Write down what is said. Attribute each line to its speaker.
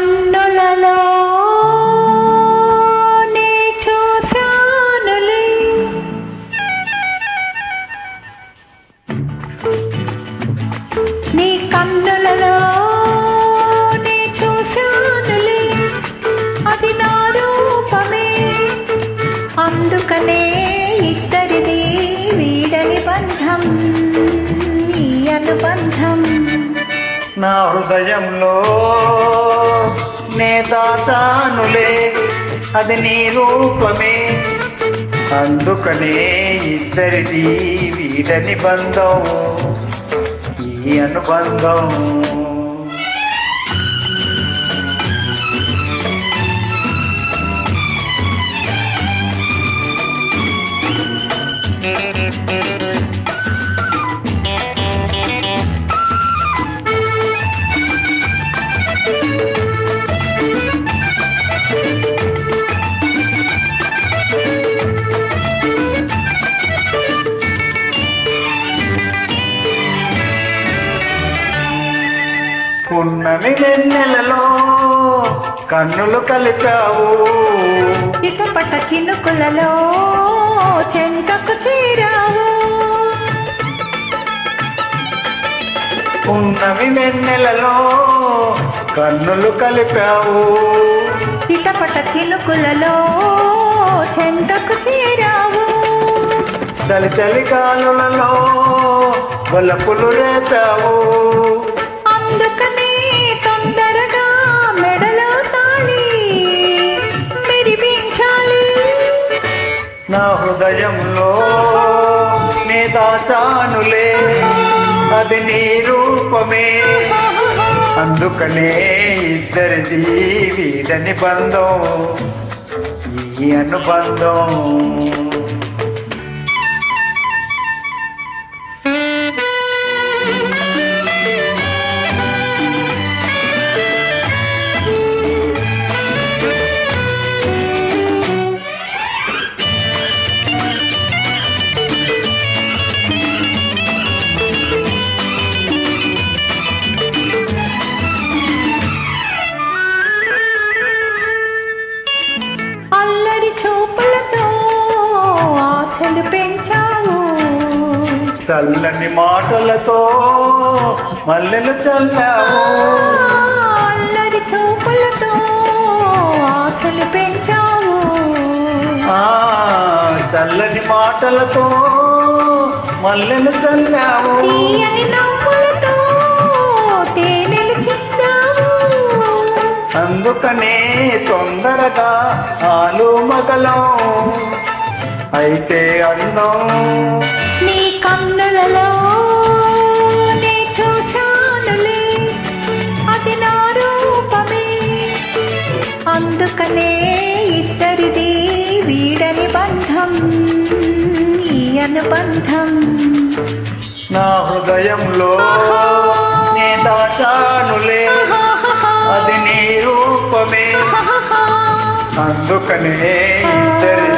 Speaker 1: కన్నులలో నే చూశానులే. నీ కన్నులలో నే చూశానులే. అది నా రూపమే. అందుకనే ఇద్దరిది వీడని బంధం ఈ అనుబంధం.
Speaker 2: నా హృదయంలో నే దాతానులే అది నీ రూపమే. అందుకనే ఇద్దరిది వీడని బంధం ఈ అనుబంధం. పున్నమి వెన్నెలలో కన్నులు కలిపావు.
Speaker 1: చిటపట చినుకులలో చెంతకు చేరావు.
Speaker 2: పున్నమి వెన్నెలలో కన్నులు కలిపావు.
Speaker 1: చిటపట చినుకులలో చెంతకు చేరావు.
Speaker 2: చలి చలి గాలులలో వలపులు రేపావు.
Speaker 1: అందుకనే
Speaker 2: నా హృదయంలో నే దాచానులే అది నీ రూపమే. అందుకనే ఇద్దరి జీవిదని బంధం ఈ అనుబంధం. చల్లని మాటలతో మల్లెలు చల్లావు.
Speaker 1: అల్లరి చూపులతో ఆశలు పెంచావు.
Speaker 2: ఆ చల్లని మాటలతో మల్లెలు చల్లావు. అందుకనే తొందరగా ఆలు మగలం అయితే అందం
Speaker 1: నీ కన్నులలో చూశానులే. అది నా రూపమే. అందుకనే ఇద్దరిది వీడని బంధం ఈ అనుబంధం.
Speaker 2: నా హృదయంలో నే దాచానులే. అది నీ రూపమే. అందుకనే ఇద్దరి